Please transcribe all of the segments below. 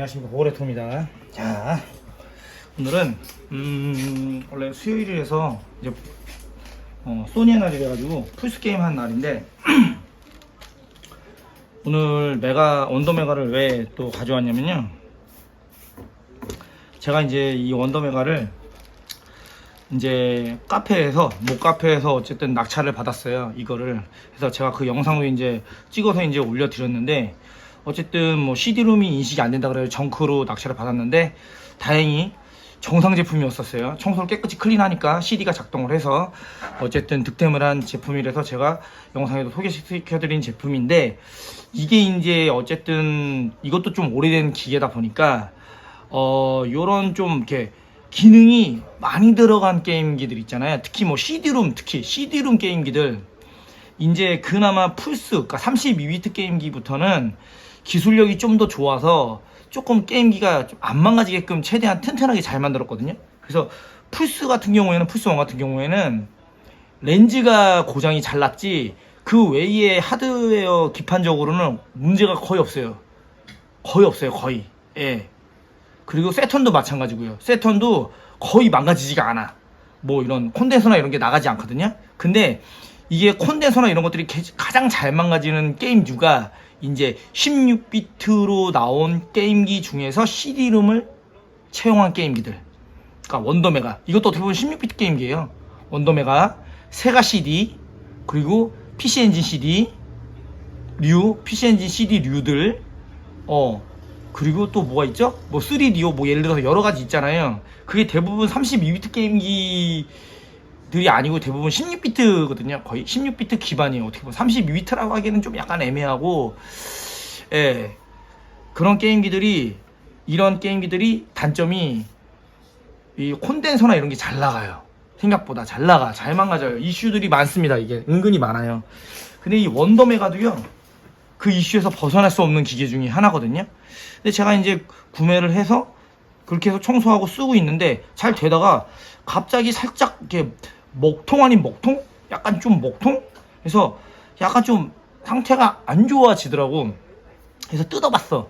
자, 안녕하십니까. 보고레토입니다. 자, 오늘은, 음, 원래 수요일이라서, 이제, 어, 소니의 날이라가지고, 풀스 게임 한 날인데, 오늘 메가, 원더 메가를 왜 또 가져왔냐면요. 제가 이제 이 원더 메가를, 이제 카페에서 모 카페에서 어쨌든 낙찰을 받았어요 이거를 그래서 제가 그 영상도 이제 찍어서 이제 올려드렸는데 어쨌든 뭐 CD룸이 인식이 안 된다 그래요 정크로 낙찰을 받았는데 다행히 정상 제품이었었어요 청소를 깨끗이 클린하니까 CD가 작동을 해서 어쨌든 득템을 한 제품이라서 제가 영상에도 소개시켜드린 제품인데 이게 이제 어쨌든 이것도 좀 오래된 기계다 보니까 어 요런 좀 이렇게 기능이 많이 들어간 게임기들 있잖아요. 특히 뭐 CD룸, 특히 CD룸 게임기들 이제 그나마 플스, 그러니까 32비트 게임기부터는 기술력이 좀 더 좋아서 조금 게임기가 좀 안 망가지게끔 최대한 튼튼하게 잘 만들었거든요. 그래서 플스 같은 경우에는 플스 1 같은 경우에는 렌즈가 고장이 잘 났지 그 외에 하드웨어 기판적으로는 문제가 거의 없어요. 거의 없어요, 거의. 예. 그리고 세턴도 마찬가지고요. 세턴도 거의 망가지지가 않아. 뭐 이런 콘덴서나 이런 게 나가지 않거든요. 근데 이게 콘덴서나 이런 것들이 개- 가장 잘 망가지는 게임류가 이제 16비트로 나온 게임기 중에서 CD룸을 채용한 게임기들. 그러니까 원더메가. 이것도 어떻게 보면 16비트 게임기예요. 원더메가, 세가 CD, 그리고 PC 엔진 CD, 류, PC 엔진 CD 류들, 어, 그리고 또 뭐가 있죠? 뭐 3DO 뭐 예를 들어서 여러 가지 있잖아요. 그게 대부분 32비트 게임기 들이 아니고 대부분 16비트거든요. 거의 16비트 기반이에요. 어떻게 보면 32비트라고 하기에는 좀 약간 애매하고 예. 그런 게임기들이 이런 게임기들이 단점이 이 콘덴서나 이런 게 잘 나가요. 생각보다 잘 나가. 잘 망가져요. 이슈들이 많습니다. 이게 은근히 많아요. 근데 이 원더메가도요. 그 이슈에서 벗어날 수 없는 기계 중에 하나거든요. 근데 제가 이제 구매를 해서 그렇게 해서 청소하고 쓰고 있는데 잘 되다가 갑자기 살짝 이렇게 먹통 아닌 먹통? 약간 좀 먹통? 그래서 약간 좀 상태가 안 좋아지더라고. 그래서 뜯어봤어.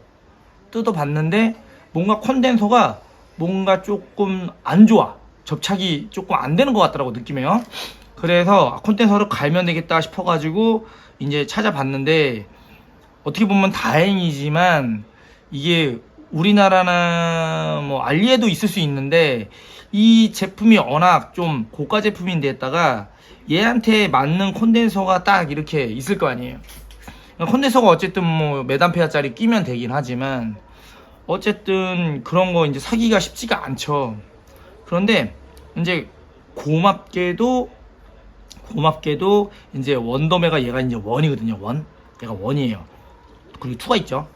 뜯어봤는데 뭔가 콘덴서가 뭔가 조금 안 좋아. 접착이 조금 안 되는 것 같더라고 느낌에요. 그래서 콘덴서를 갈면 되겠다 싶어가지고 이제 찾아봤는데 어떻게 보면 다행이지만 이게 우리나라나 뭐 알리에도 있을 수 있는데 이 제품이 워낙 좀 고가 제품인데다가 얘한테 맞는 콘덴서가 딱 이렇게 있을 거 아니에요. 콘덴서가 어쨌든 뭐 메단페아짜리 끼면 되긴 하지만 어쨌든 그런 거 이제 사기가 쉽지가 않죠. 그런데 이제 고맙게도 고맙게도 이제 원더메가 얘가 이제 원이거든요. 원. 얘가 원이에요. 그리고 투가 있죠.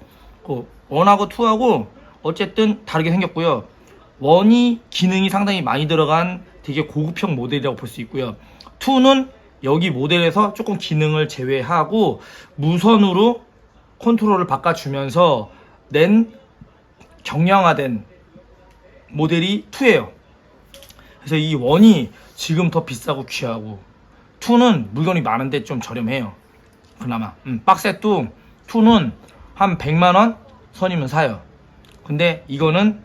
그 원하고 투하고 어쨌든 다르게 생겼고요. 원이 기능이 상당히 많이 들어간 되게 고급형 모델이라고 볼 수 있고요. 투는 여기 모델에서 조금 기능을 제외하고 무선으로 컨트롤을 바꿔주면서 낸 경량화된 모델이 2예요. 그래서 이 원이 지금 더 비싸고 귀하고 2는 물건이 많은데 좀 저렴해요. 그나마 음, 박셋도 2는 한 100만원 선이면 사요. 근데 이거는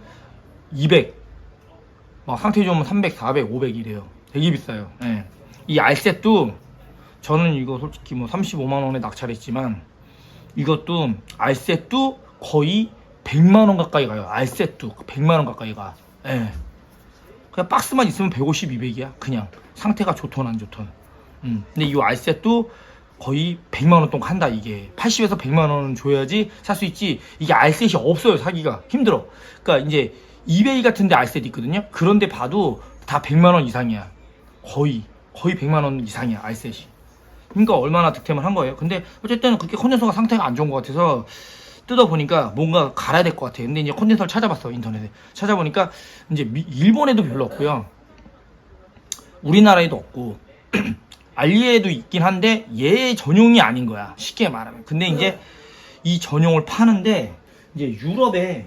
200, 막 상태 좋으면 300, 400, 500 이래요. 되게 비싸요. 예. 이 알셋도 저는 이거 솔직히 뭐 35만 원에 낙찰했지만 이것도 알셋도 거의 100만 원 가까이 가요. 알셋도 100만 원 가까이 가. 예. 그냥 박스만 있으면 150, 200이야. 그냥 상태가 좋든 안 좋든. 음. 근데 이 알셋도 거의 100만 원 동안 한다 이게 80에서 100만 원은 줘야지 살 수 있지 이게 알셋이 없어요 사기가 힘들어 그러니까 이제 이베이 같은데 알셋 있거든요? 그런데 봐도 다 100만 원 이상이야. 거의 거의 100만 원 이상이야 알셋이. 그러니까 얼마나 득템을 한 거예요. 근데 어쨌든 그렇게 컨덴서가 상태가 안 좋은 것 같아서 뜯어보니까 뭔가 갈아야 될 것 같아 근데 이제 컨덴서를 찾아봤어 인터넷에. 찾아보니까 이제 미- 일본에도 별로 없고요. 우리나라에도 없고 알리에도 있긴 한데 얘 전용이 아닌 거야 쉽게 말하면. 근데 이제 이 전용을 파는데 이제 유럽에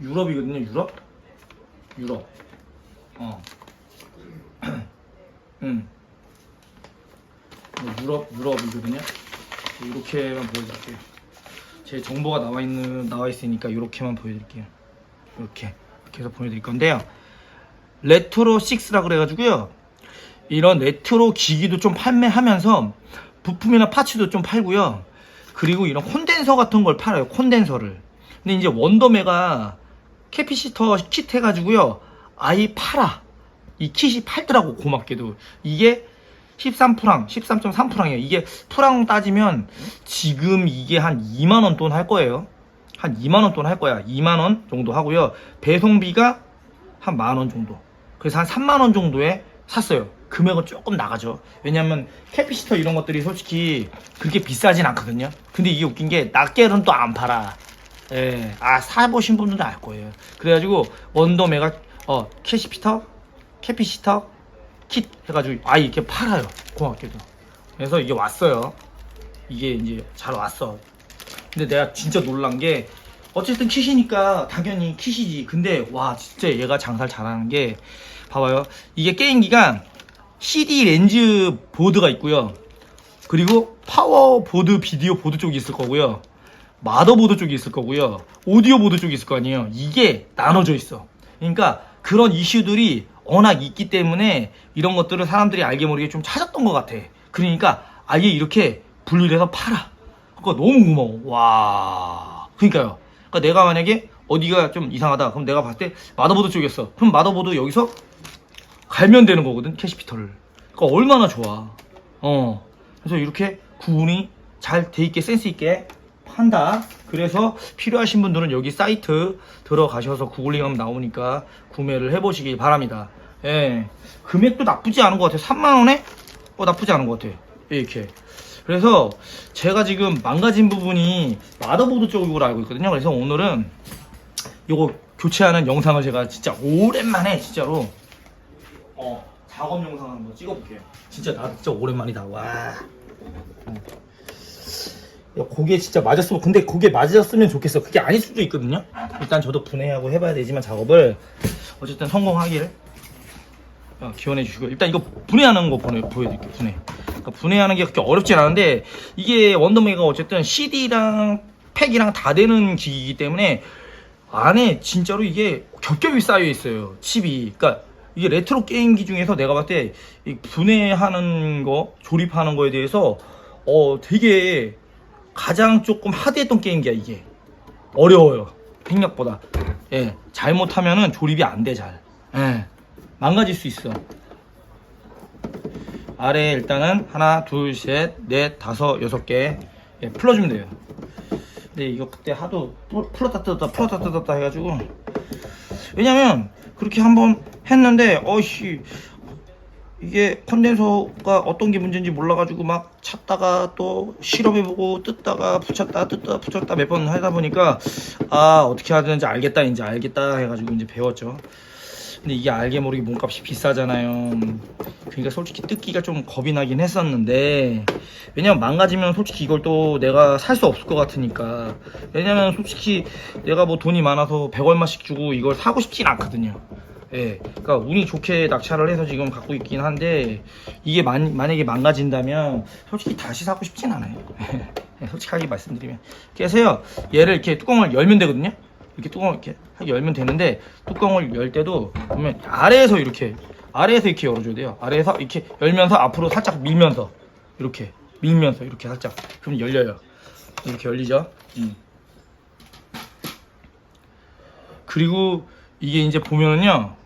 유럽이거든요 유럽 유럽 어 음. 뭐 유럽 유럽이거든요 이렇게만 보여드릴게요 제 정보가 나와 있는 나와 있으니까 이렇게만 보여드릴게요. 이렇게 해서 보여드릴 건데요. 레트로 6라 그래가지고요. 이런 레트로 기기도 좀 판매하면서 부품이나 파츠도 좀 팔고요. 그리고 이런 콘덴서 같은 걸 팔아요. 콘덴서를. 근데 이제 원더매가 캐피시터 킷 해가지고요. 아예 팔아. 이 킷이 팔더라고 고맙게도. 이게 13프랑, 13.3프랑이에요. 이게 프랑 따지면 지금 이게 한 2만 원 돈 할 거예요. 한 2만 원 돈 할 거야. 2만 원 정도 하고요. 배송비가 한 만원 정도. 그래서 한 3만 원 정도에 샀어요. 금액은 조금 나가죠. 왜냐면 캐피시터 이런 것들이 솔직히 그렇게 비싸진 않거든요. 근데 이게 웃긴 게 낱개는 또 안 팔아. 예, 아 사보신 분들은 알 거예요. 그래가지고 원더메가 어 캐시피터, 캐피시터, 킷 해가지고 아 이렇게 팔아요. 고맙게도. 그래서 이게 왔어요. 이게 이제 잘 왔어. 근데 내가 진짜 놀란 게 어쨌든 킷이니까 당연히 킷이지. 근데 와 진짜 얘가 장사를 잘하는 게 봐봐요. 이게 게임기가 CD 렌즈 보드가 있고요. 그리고 파워 보드, 비디오 보드 쪽이 있을 거고요. 마더보드 쪽이 있을 거고요. 오디오 보드 쪽이 있을 거 아니에요. 이게 나눠져 있어. 그러니까 그런 이슈들이 워낙 있기 때문에 이런 것들을 사람들이 알게 모르게 좀 찾았던 것 같아. 그러니까 아예 이렇게 분리를 해서 팔아. 그러니까 너무 고마워. 와. 그러니까요. 그러니까 내가 만약에 어디가 좀 이상하다. 그럼 내가 봤을 때 마더보드 쪽이었어. 그럼 마더보드 여기서 갈면 되는 거거든 캐시피터를 그러니까 얼마나 좋아 어 그래서 이렇게 구분이 잘 돼 있게 센스 있게 판다. 그래서 필요하신 분들은 여기 사이트 들어가셔서 구글링하면 나오니까 구매를 해보시기 바랍니다. 예. 금액도 나쁘지 않은 것 같아요. 3만원에? 어 나쁘지 않은 것 같아 이렇게. 그래서 제가 지금 망가진 부분이 마더보드 쪽으로 알고 있거든요. 그래서 오늘은 요거 교체하는 영상을 제가 진짜 오랜만에 진짜로 어, 작업 영상 한번 찍어볼게요. 진짜 나 진짜 오랜만이다. 와. 고개 진짜 맞았으면 근데 고개 맞았으면 좋겠어. 그게 아닐 수도 있거든요. 일단 저도 분해하고 해봐야 되지만 작업을 어쨌든 성공하기를 어, 기원해 주시고 일단 이거 분해하는 거 보내, 보여드릴게요. 분해. 그러니까 분해하는 게 그렇게 어렵진 않은데 이게 원더메가 어쨌든 CD랑 팩이랑 다 되는 기기이기 때문에 안에 진짜로 이게 겹겹이 쌓여 있어요. 칩이. 그러니까 이게 레트로 게임기 중에서 내가 봤을 때이 분해하는 거, 조립하는 거에 대해서 어 되게 가장 조금 하드했던 게임기야 이게. 어려워요. 생각보다. 예. 잘못하면은 조립이 안 돼 잘. 예. 망가질 수 있어. 아래 일단은 하나, 둘, 셋, 넷, 다섯, 여섯 개 예, 풀어주면 돼요. 근데 이거 그때 하도 풀- 풀었다 뜯었다 풀었다 뜯었다 해가지고 왜냐면 그렇게 한번 했는데 어씨 이게 컨덴서가 어떤 게 문제인지 몰라가지고 막 찾다가 또 실험해보고 뜯다가 붙였다 뜯다 붙였다 몇 번 하다 보니까 아 어떻게 해야 되는지 알겠다 이제 알겠다 해가지고 이제 배웠죠. 근데 이게 알게 모르게 몸값이 비싸잖아요. 그러니까 솔직히 뜯기가 좀 겁이 나긴 했었는데 왜냐면 망가지면 솔직히 이걸 또 내가 살 수 없을 것 같으니까. 왜냐면 솔직히 내가 뭐 돈이 많아서 100얼마씩 주고 이걸 사고 싶진 않거든요 예, 그러니까 운이 좋게 낙찰을 해서 지금 갖고 있긴 한데 이게 만, 만약에 망가진다면 솔직히 다시 사고 싶진 않아요. 예, 솔직하게 말씀드리면 그래서요 얘를 이렇게 뚜껑을 열면 되거든요. 이렇게 뚜껑을 이렇게 열면 되는데 뚜껑을 열 때도 보면 아래에서 이렇게 아래에서 이렇게 열어줘야 돼요. 아래에서 이렇게 열면서 앞으로 살짝 밀면서 이렇게 밀면서 이렇게 살짝 그럼 열려요. 이렇게 열리죠. 음. 그리고 이게 이제 보면은요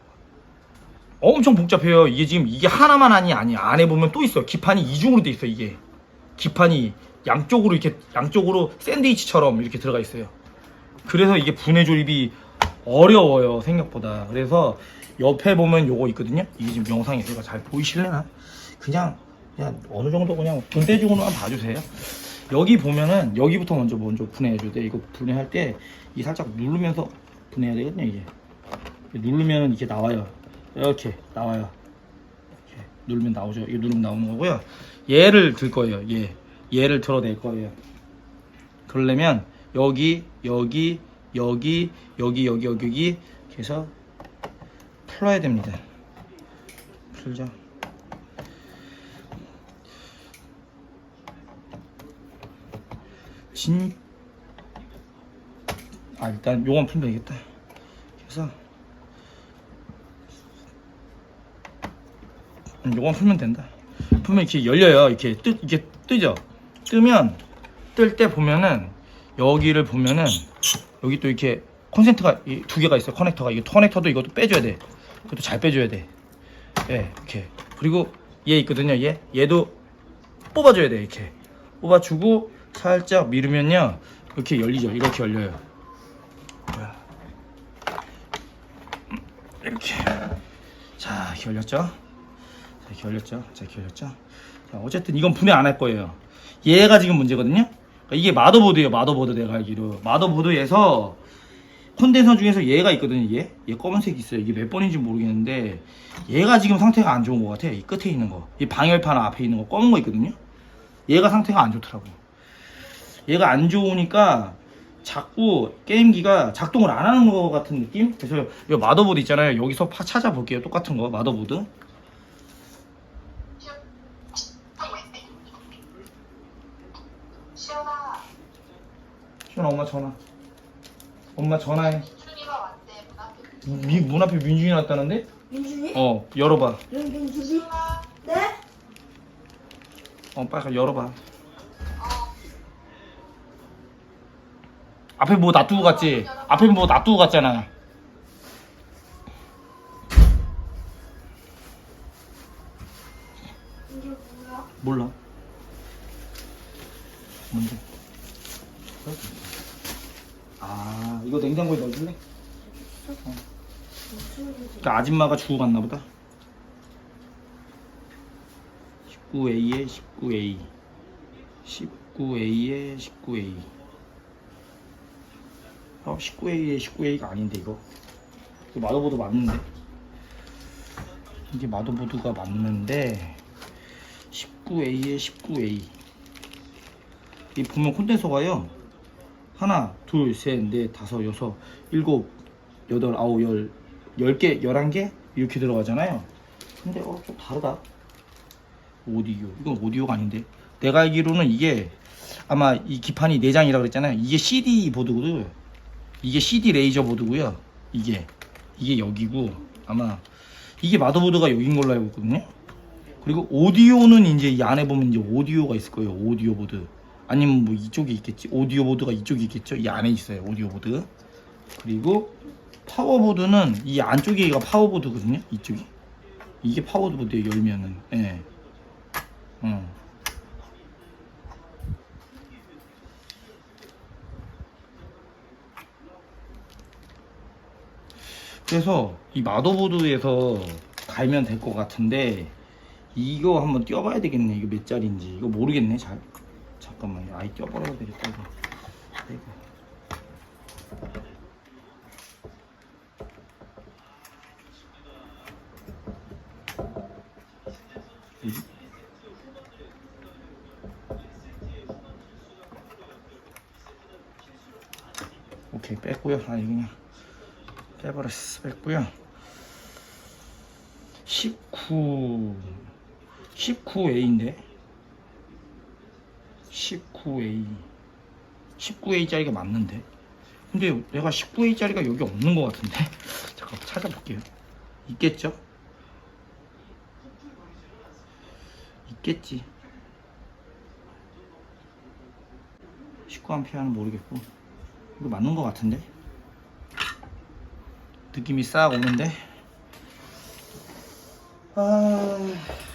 엄청 복잡해요. 이게 지금 이게 하나만 아니 아니 안에 보면 또 있어요. 기판이 이중으로 돼 있어 이게. 기판이 양쪽으로 이렇게 양쪽으로 샌드위치처럼 이렇게 들어가 있어요. 그래서 이게 분해 조립이 어려워요 생각보다. 그래서 옆에 보면 요거 있거든요. 이게 지금 영상에 제가 잘 보이실래나? 그냥 그냥 어느 정도 그냥 분대중으로만 봐주세요. 여기 보면은 여기부터 먼저 먼저 분해해줘야 돼. 이거 분해할 때 이 살짝 누르면서 분해해야 되거든요 이게. 누르면 이렇게 나와요 이렇게 나와요. 이렇게 누르면 나오죠. 이거 누르면 나오는 거고요. 얘를 들 거예요. 얘 얘를 들어낼 거예요. 그러려면 여기 여기 여기 여기 여기 여기 여기 해서 풀어야 됩니다. 풀죠. 진 아 일단 요건 풀면 되겠다. 그래서 요건 풀면 된다. 풀면 이렇게 열려요. 이렇게 뜨 이게 뜨죠? 뜨면 뜰 때 보면은 여기를 보면은 여기 또 이렇게 콘센트가 이두 개가 있어요. 커넥터가. 이거 커넥터도 이것도 빼줘야 돼. 그것도 잘 빼줘야 돼. 예, 이렇게. 그리고 얘 있거든요 얘. 얘도 뽑아줘야 돼 이렇게. 뽑아주고 살짝 밀으면요. 이렇게 열리죠. 이렇게 열려요. 이렇게. 자 이렇게 열렸죠 자 이렇게 열렸죠? 자 열렸죠? 자 어쨌든 이건 분해 안 할 거예요. 얘가 지금 문제거든요? 그러니까 이게 마더보드예요 마더보드 내가 알기로. 마더보드에서 콘덴서 중에서 얘가 있거든요 얘? 얘 검은색 있어요. 이게 몇 번인지 모르겠는데 얘가 지금 상태가 안 좋은 것 같아 이 끝에 있는 거 이 방열판 앞에 있는 거 검은 거 있거든요? 얘가 상태가 안 좋더라고 얘가 안 좋으니까 자꾸 게임기가 작동을 안 하는 것 같은 느낌? 그래서 이 마더보드 있잖아요. 여기서 파 찾아볼게요. 똑같은 거 마더보드 시연아, 시원아 엄마 전화 엄마 전화해 민준이가 왔대. 문 앞에. 미, 문 앞에 민준이 왔다는데? 민준이? 어 열어봐 응, 민준이? 시연아, 네? 어 빨리 열어봐 앞에 뭐 놔두고 갔지? 앞에 뭐 놔두고 갔잖아 이게 뭐야? 몰라 뭔데? 아 이거 냉장고에 넣어줄래? 그러니까 아줌마가 주고 갔나 보다. 19A에 19A 19A에 19A 어 19A에 19A가 아닌데 이거. 이거 마더보드 맞는데? 이게 마더보드가 맞는데 19A에 19A 이. 보면 콘덴서가요 하나 둘 셋 넷 다섯 여섯 일곱 여덟 아홉 열 10개, 11개 이렇게 들어가잖아요. 근데 어, 좀 다르다. 오디오. 이건 오디오가 아닌데. 내가 알기로는 이게 아마 이 기판이 4장이라 그랬잖아요. 이게 CD 보드고요. 이게 CD 레이저 보드고요. 이게 이게 여기고 아마 이게 마더보드가 여긴 걸로 알고 있거든요. 그리고 오디오는 이제 이 안에 보면 이제 오디오가 있을 거예요. 오디오 보드. 아니면 뭐 이쪽에 있겠지. 오디오 보드가 이쪽에 있겠죠. 이 안에 있어요. 오디오 보드. 그리고 파워보드는 이 안쪽에가 파워보드거든요. 이쪽이. 이게 파워보드에 열면은. 예. 어. 그래서 이 마더보드에서 갈면 될 것 같은데 이거 한번 띄워봐야 되겠네. 이거 몇 짜리인지 이거 모르겠네. 잘 잠깐만요. 아예 띄워버려야 되겠다. 이거. 이거. 뭐지? 오케이 뺐고요 아니 그냥 빼버렸어 뺐고요 19 19A인데 19A 19A짜리가 맞는데? 근데 내가 19A짜리가 여기 없는 것 같은데? 잠깐 찾아볼게요. 있겠죠? 있겠지. 19A는 모르겠고 이거 맞는 것 같은데? 느낌이 싹 오는데? 아...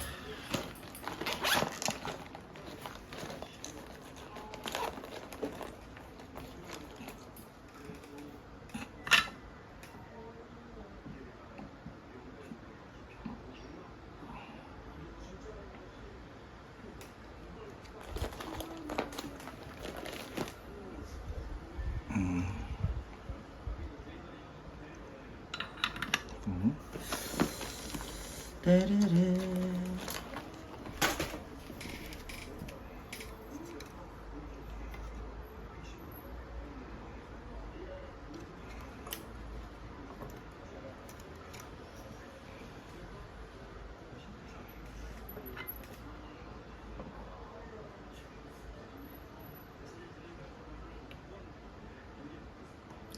따르르.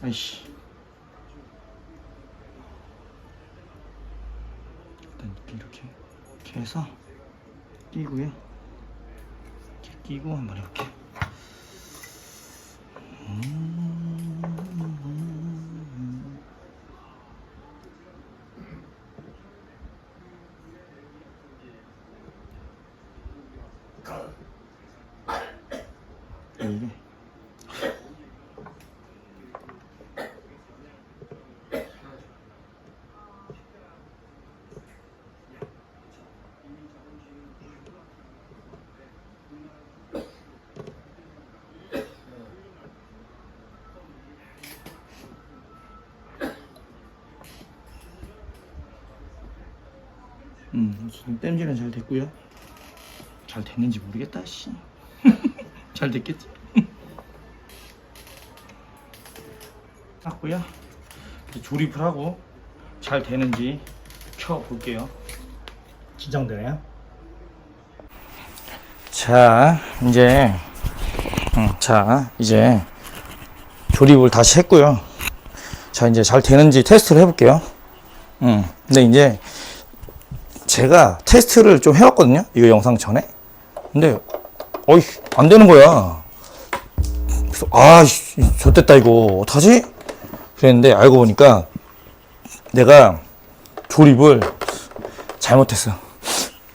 아이씨. 이렇게 해서 끼고요. 이렇게 끼고 한번 해볼게요. 음. 이게 음, 땜질은 잘 됐고요. 잘 됐는지 모르겠다, 씨. 잘 됐겠지? 이제 조립을 하고 잘 되는지 켜 볼게요. 긴장되네요. 자, 이제 음, 자, 이제 조립을 다시 했고요. 자, 이제 잘 되는지 테스트를 해볼게요. 음, 근데 이제 제가 테스트를 좀 해왔거든요. 이거 영상 전에. 근데, 어이, 안 되는 거야. 그래서, 아, 씨, 좋됐다, 이거. 어떡하지? 그랬는데, 알고 보니까 내가 조립을 잘못했어.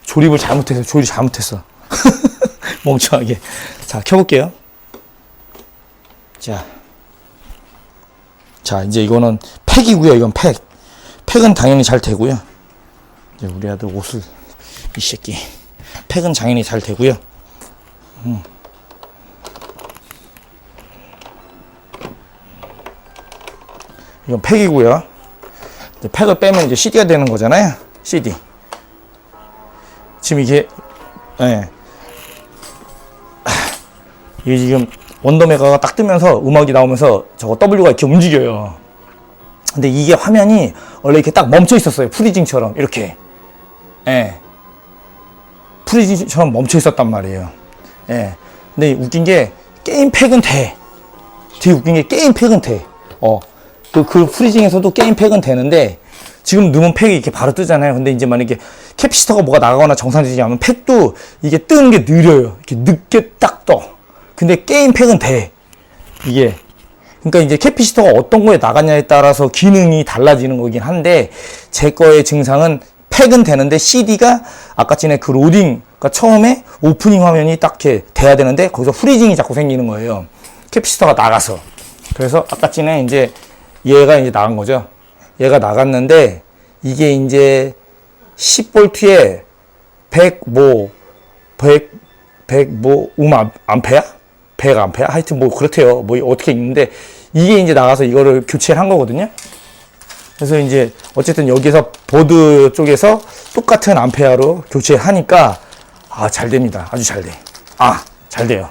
조립을 잘못해서, 조립 잘못했어. 멍청하게. 자, 켜볼게요. 자. 자, 이제 이거는 팩이고요. 이건 팩. 팩은 당연히 잘 되고요. 이제 우리 아들 옷을 이 새끼 팩은 당연히 잘 되고요. 음. 이건 팩이고요. 이제 팩을 빼면 이제 CD가 되는 거잖아요. CD. 지금 이게 예. 아, 이게 지금 원더메가가 딱 뜨면서 음악이 나오면서 저거 W가 이렇게 움직여요. 근데 이게 화면이 원래 이렇게 딱 멈춰 있었어요. 프리징처럼 이렇게. 예. 프리징처럼 멈춰 있었단 말이에요. 예. 근데 웃긴 게 게임 팩은 돼. 되게 웃긴 게 게임 팩은 돼. 어. 그, 그 프리징에서도 게임 팩은 되는데 지금 넣으면 팩이 이렇게 바로 뜨잖아요. 근데 이제 만약에 캐피시터가 뭐가 나가거나 정상적이지 않으면 팩도 이게 뜨는 게 느려요. 이렇게 늦게 딱 떠. 근데 게임 팩은 돼. 이게 그러니까 이제 캐피시터가 어떤 거에 나갔냐에 따라서 기능이 달라지는 거긴 한데 제 거의 증상은 팩은 되는데 CD가 아까 전에 그 로딩 그러니까 처음에 오프닝 화면이 딱 이렇게 돼야 되는데 거기서 프리징이 자꾸 생기는 거예요. 캐피시터가 나가서 그래서 아까 전에 이제 얘가 이제 나간 거죠. 얘가 나갔는데 이게 이제 10볼트에 100 뭐 100 100뭐 음 암페야? 100 암페야? 하여튼 뭐 그렇대요. 뭐 어떻게 있는데 이게 이제 나가서 이거를 교체를 한 거거든요. 그래서 이제 어쨌든 여기서 보드 쪽에서 똑같은 암페어로 교체하니까 아 잘 됩니다. 아주 잘 돼. 아 잘 돼요.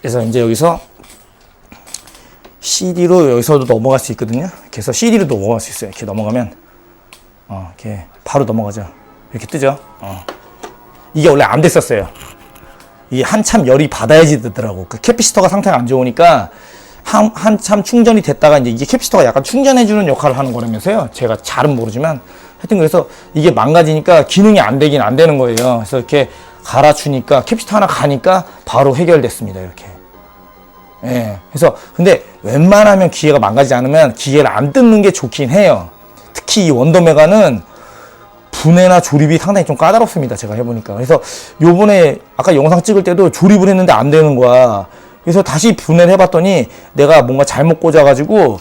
그래서 이제 여기서 CD로 여기서도 넘어갈 수 있거든요. 그래서 CD로 넘어갈 수 있어요. 이렇게 넘어가면 어 이렇게 바로 넘어가죠. 이렇게 뜨죠. 어. 이게 원래 안 됐었어요. 이게 한참 열이 받아야지 되더라고. 그 캐피시터가 상태가 안 좋으니까 한, 한참 충전이 됐다가 이제 이게 캐피시터가 약간 충전해주는 역할을 하는 거라면서요. 제가 잘은 모르지만 하여튼 그래서 이게 망가지니까 기능이 안 되긴 안 되는 거예요. 그래서 이렇게 갈아주니까 캐피시터 하나 가니까 바로 해결됐습니다. 이렇게. 예. 그래서 근데 웬만하면 기계가 망가지지 않으면 기계를 안 뜯는 게 좋긴 해요. 특히 이 원더메가는 분해나 조립이 상당히 좀 까다롭습니다. 제가 해보니까. 그래서 요번에 아까 영상 찍을 때도 조립을 했는데 안 되는 거야. 그래서 다시 분해를 해봤더니 내가 뭔가 잘못 꽂아가지고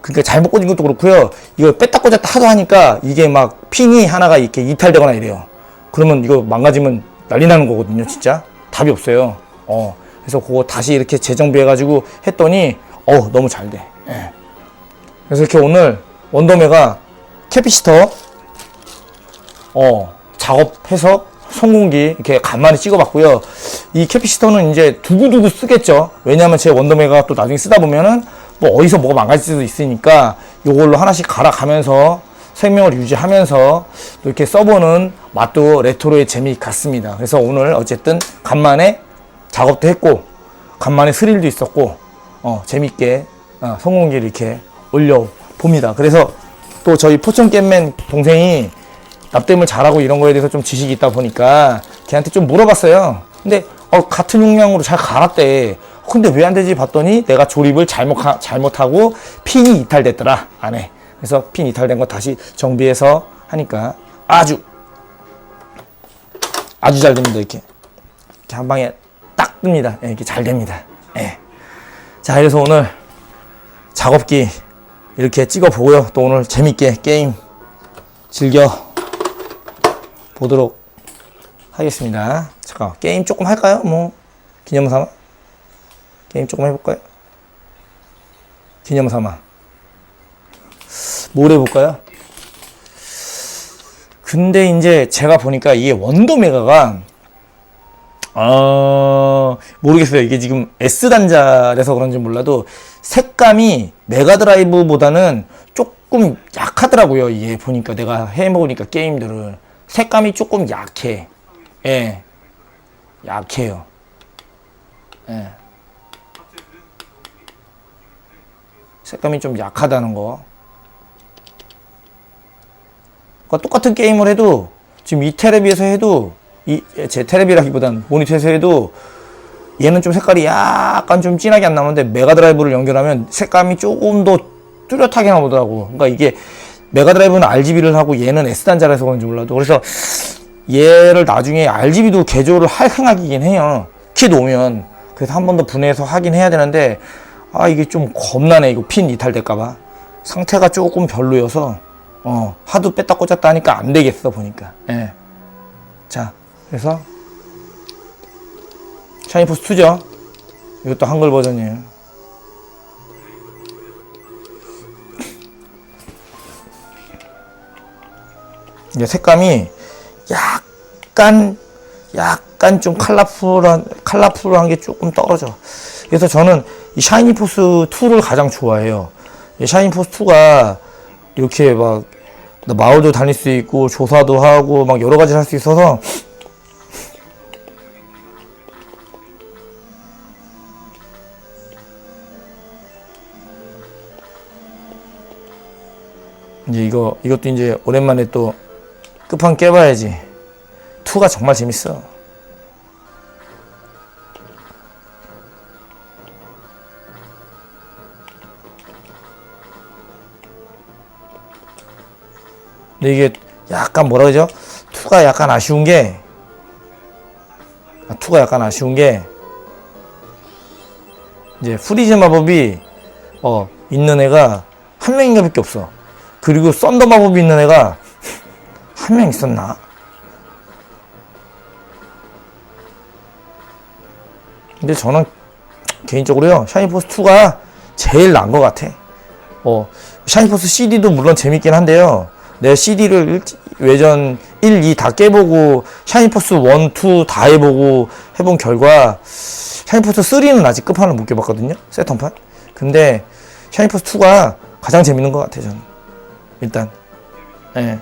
그러니까 잘못 꽂은 것도 그렇고요. 이거 뺐다 꽂았다 하도 하니까 이게 막 핀이 하나가 이렇게 이탈되거나 이래요. 그러면 이거 망가지면 난리 나는 거거든요. 진짜 답이 없어요. 어. 그래서 그거 다시 이렇게 재정비해가지고 했더니 어 너무 잘 돼. 예. 그래서 이렇게 오늘 원더메가 캐피시터 어, 작업해서 송공기 이렇게 간만에 찍어봤고요. 이 캐피시터는 이제 두고두고 쓰겠죠. 왜냐하면 제 원더메가 또 나중에 쓰다 보면은 뭐 어디서 뭐가 망가질 수도 있으니까 요걸로 하나씩 갈아가면서 생명을 유지하면서 또 이렇게 써보는 맛도 레트로의 재미 같습니다. 그래서 오늘 어쨌든 간만에 작업도 했고 간만에 스릴도 있었고 어, 재밌게 어, 성공기를 이렇게 올려 봅니다. 그래서 또 저희 포천 겜맨 동생이 납땜을 잘하고 이런 거에 대해서 좀 지식이 있다 보니까 걔한테 좀 물어봤어요. 근데 어, 같은 용량으로 잘 갈았대. 근데 왜 안 되지 봤더니 내가 조립을 잘못 잘못하고 핀이 이탈됐더라 안에. 그래서 핀 이탈된 거 다시 정비해서 하니까 아주 아주 잘 됩니다 이렇게. 이렇게 한 방에 딱 뜹니다. 예, 이렇게 잘 됩니다. 예. 자, 그래서 오늘 작업기 이렇게 찍어 보고요. 또 오늘 재밌게 게임 즐겨 보도록 하겠습니다. 잠깐 게임 조금 할까요? 뭐 기념 삼아 게임 조금 해볼까요? 기념 삼아 뭘 해볼까요? 근데 이제 제가 보니까 이게 원더 메가가 어, 모르겠어요. 이게 지금 S단자라서 그런지 몰라도 색감이 메가드라이브보다는 조금 약하더라고요. 이게 보니까 내가 해먹으니까 게임들을. 색감이 조금 약해. 예. 약해요. 예. 색감이 좀 약하다는 거. 그러니까 똑같은 게임을 해도 지금 이 테레비에서 해도 이제 테레비라기보단 모니터에서 해도 얘는 좀 색깔이 약간 좀 진하게 안 나오는데 메가드라이브를 연결하면 색감이 조금 더 뚜렷하게 나오더라고. 그러니까 이게 메가드라이브는 RGB를 하고 얘는 S단자라서 그런지 몰라도 그래서 얘를 나중에 RGB도 개조를 할 생각이긴 해요. 킷 오면. 그래서 한 번 더 분해해서 하긴 해야 되는데 아 이게 좀 겁나네. 이거 핀 이탈될까봐. 상태가 조금 별로여서 어 하도 뺐다 꽂았다 하니까 안 되겠어 보니까. 예. 자 그래서 샤이니포스 2죠. 이것도 한글 버전이에요 이게 색감이 약간 약간 좀 컬러풀한 컬러풀한 게 조금 떨어져. 그래서 저는 이 샤이니 포스 2를 가장 좋아해요. 이 샤이니 포스 2가 이렇게 막 마을도 다닐 수 있고 조사도 하고 막 여러 가지 할수 있어서 이제 이거 이것도 이제 오랜만에 또 끝판 깨봐야지. 2가 정말 재밌어. 근데 이게 약간 뭐라 그러죠? 2가 약간 아쉬운 게, 아, 2가 약간 아쉬운 게, 이제 프리즈 마법이, 어, 있는 애가 한 명인가 밖에 없어. 그리고 썬더 마법이 있는 애가 한 명 있었나? 근데 저는 개인적으로요 샤이니포스 2가 제일 나은 것 같아. 어 샤이니포스 CD도 물론 재밌긴 한데요. 내 CD를 외전 1, 2 다 깨보고 샤이니포스 1, 2 다 해보고 해본 결과 샤이니포스 3는 아직 끝판을 못 깨봤거든요. 세턴판. 근데 샤이니포스 2가 가장 재밌는 것 같아 저는. 일단. 예.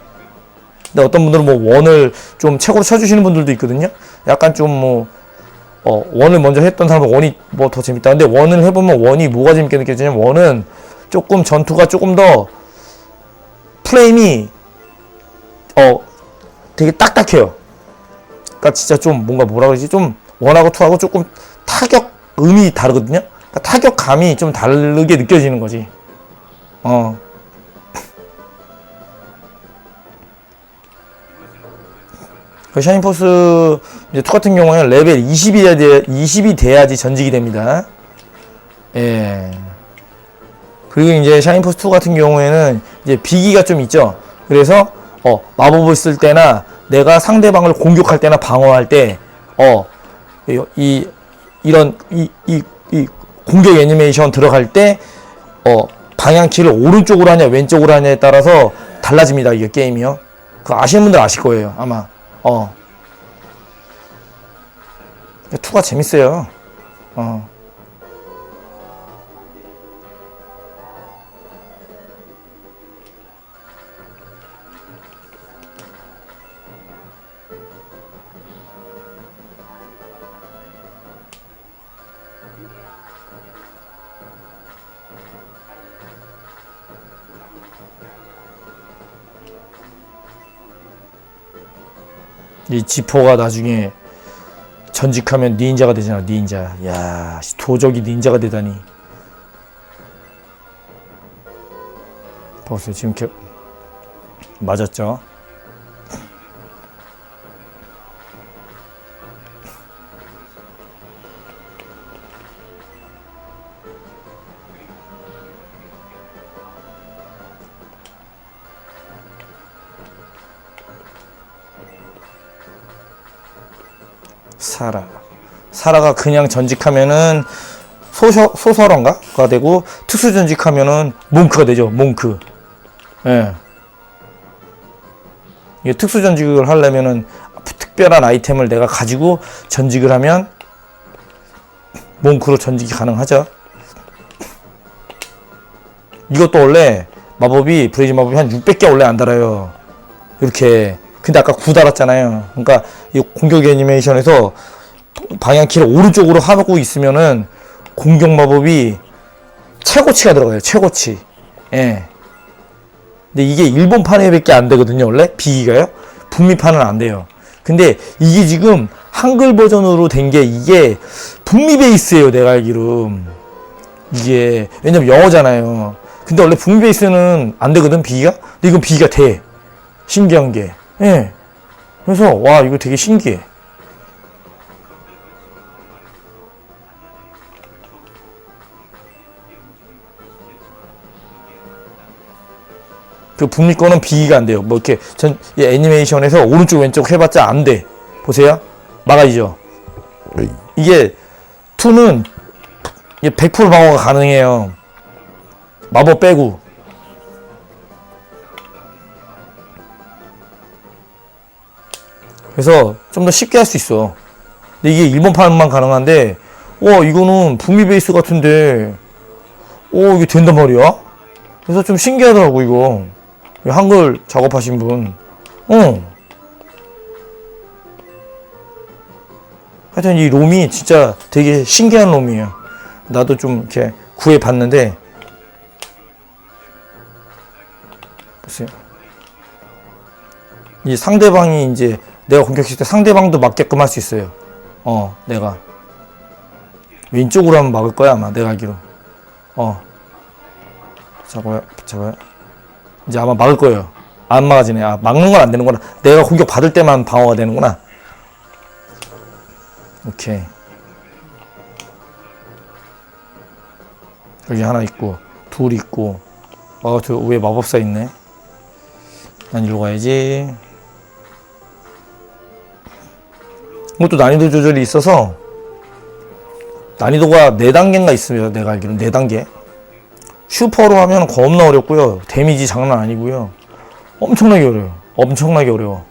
근데 어떤 분들은 뭐 원을 좀 최고로 쳐주시는 분들도 있거든요. 약간 좀 뭐, 어, 원을 먼저 했던 사람은 원이 뭐 더 재밌다. 근데 원을 해보면 원이 뭐가 재밌게 느껴지냐면 원은 조금 전투가 조금 더 프레임이 어, 되게 딱딱해요. 그러니까 진짜 좀 뭔가 뭐라 그러지? 좀 원하고 투하고 조금 타격 음이 다르거든요. 그러니까 타격감이 좀 다르게 느껴지는 거지. 어. 그 샤인포스 이제 투 같은 경우에는 레벨 20이 돼야, 20이 돼야지 전직이 됩니다. 예. 그리고 이제 샤인포스 2 같은 경우에는 이제 비기가 좀 있죠. 그래서 어, 마법을 쓸 때나 내가 상대방을 공격할 때나 방어할 때 어, 이, 이 이런 이, 이, 이 공격 애니메이션 들어갈 때 어, 방향키를 오른쪽으로 하냐 왼쪽으로 하냐에 따라서 달라집니다. 이게 게임이요. 그 아시는 분들 아실 거예요. 아마. 어. 투가 재밌어요. 어. 이 지포가 나중에 전직하면 닌자가 되잖아 닌자. 야 씨, 도적이 닌자가 되다니. 보세요 지금 이렇게 맞았죠 사라. 사라가 그냥 전직하면은 소서, 소설언가가 되고 특수 전직하면은 몽크가 되죠. 몽크. 예. 이게 특수 전직을 하려면은 특별한 아이템을 내가 가지고 전직을 하면 몽크로 전직이 가능하죠. 이것도 원래 마법이 브레이즈 마법이 한 600개 원래 안 달아요. 이렇게. 근데 아까 9 달았잖아요. 그러니까 이 공격 애니메이션에서 방향키를 오른쪽으로 하고 있으면은 공격 마법이 최고치가 들어가요. 최고치. 예. 근데 이게 일본판에밖에 안 되거든요. 원래 비기가요. 북미판은 안 돼요. 근데 이게 지금 한글 버전으로 된 게 이게 북미 베이스예요. 내가 알기로. 이게 왜냐면 영어잖아요. 근데 원래 북미 베이스는 안 되거든 비기가. 근데 이건 비기가 돼. 신기한 게. 예. 그래서 와 이거 되게 신기해. 그 북미 거는 비기가 안 돼요. 뭐 이렇게 전이 애니메이션에서 오른쪽 왼쪽 해봤자 안 돼. 보세요. 막아지죠. 이게 2는 100% 방어가 가능해요. 마법 빼고. 그래서 좀 더 쉽게 할 수 있어. 근데 이게 일본판만 가능한데, 와, 이거는 북미 베이스 같은데, 오, 이게 된단 말이야? 그래서 좀 신기하더라고, 이거. 이 한글 작업하신 분. 어. 하여튼 이 롬이 진짜 되게 신기한 롬이에요. 나도 좀 이렇게 구해봤는데, 보세요. 이 상대방이 이제 내가 공격했을 때 상대방도 맞게끔 할 수 있어요. 어, 내가. 왼쪽으로 하면 막을 거야, 아마 내가 알기로. 어. 잡아요, 잡아요. 이제 아마 막을 거예요. 안 막아지네. 아, 막는 건 안 되는구나. 내가 공격 받을 때만 방어가 되는구나. 오케이. 여기 하나 있고, 둘 있고, 어, 저 위에 마법사 있네. 난 이리로 가야지. 이것도 난이도 조절이 있어서, 난이도가 4단계인가 있습니다. 내가 알기로는 4단계. 슈퍼로 하면 겁나 어렵고요. 데미지 장난 아니고요. 엄청나게 어려워요. 엄청나게 어려워.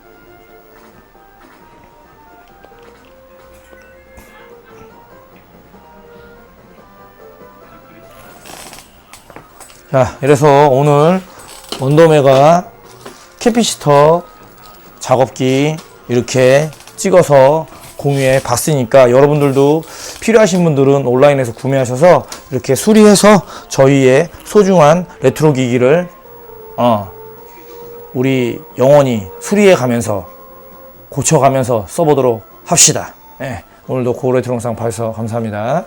자, 이래서 오늘 원더메가 캐피시터 작업기 이렇게 찍어서 공유해 봤으니까 여러분들도 필요하신 분들은 온라인에서 구매하셔서 이렇게 수리해서 저희의 소중한 레트로 기기를 어 우리 영원히 수리해 가면서 고쳐 가면서 써보도록 합시다. 예, 오늘도 고레트로 영상 봐주셔서 감사합니다.